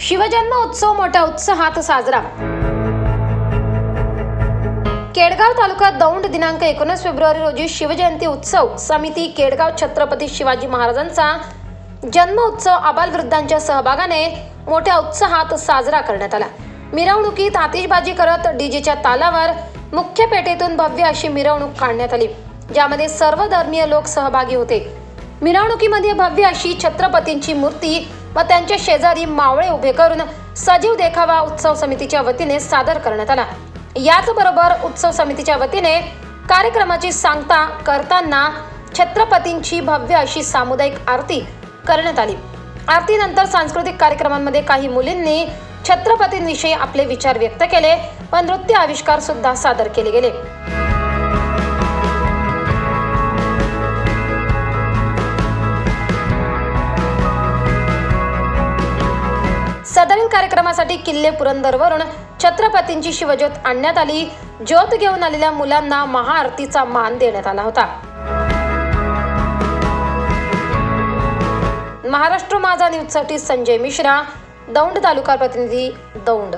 शिवजन्म उत्सव मोठ्या उत्साहात साजरा. केडगाव तालुक्यात दौंड दिनांक एकोणीस फेब्रुवारी रोजी शिवजयंती उत्सव समिती केडगाव छत्रपती शिवाजी महाराजांचा जन्म उत्सव आबालवृद्धांच्या सहभागाने मोठ्या उत्साहात साजरा करण्यात आला. मिरवणुकीत आतिषबाजी करत डीजेच्या तालावर मुख्य पेठेतून भव्य अशी मिरवणूक काढण्यात आली. ज्यामध्ये सर्व धर्मीय लोक सहभागी होते. मिरवणुकीमध्ये भव्य अशी छत्रपतींची मूर्ती व त्यांच्या शेजारी मावळे उभे करून सजीव देखावा उत्सव समितीच्या वतीने सादर करण्यात आला. याचबरोबर उत्सव समितीच्या वतीने कार्यक्रमाची सांगता करताना छत्रपतींची भव्य अशी सामुदायिक आरती करण्यात आली. आरतीनंतर सांस्कृतिक कार्यक्रमांमध्ये काही मुलींनी छत्रपतींविषयी आपले विचार व्यक्त केले व नृत्य आविष्कार सुद्धा सादर केले गेले. सदरील कार्यक्रमासाठी किल्ले पुरंदरवरून छत्रपतींची शिवज्योत आणण्यात आली. ज्योत घेऊन आलेल्या मुलांना महाआरतीचा मान देण्यात आला होता. महाराष्ट्र माझा न्यूजसाठी संजय मिश्रा. दौंड तालुका प्रतिनिधी दौंड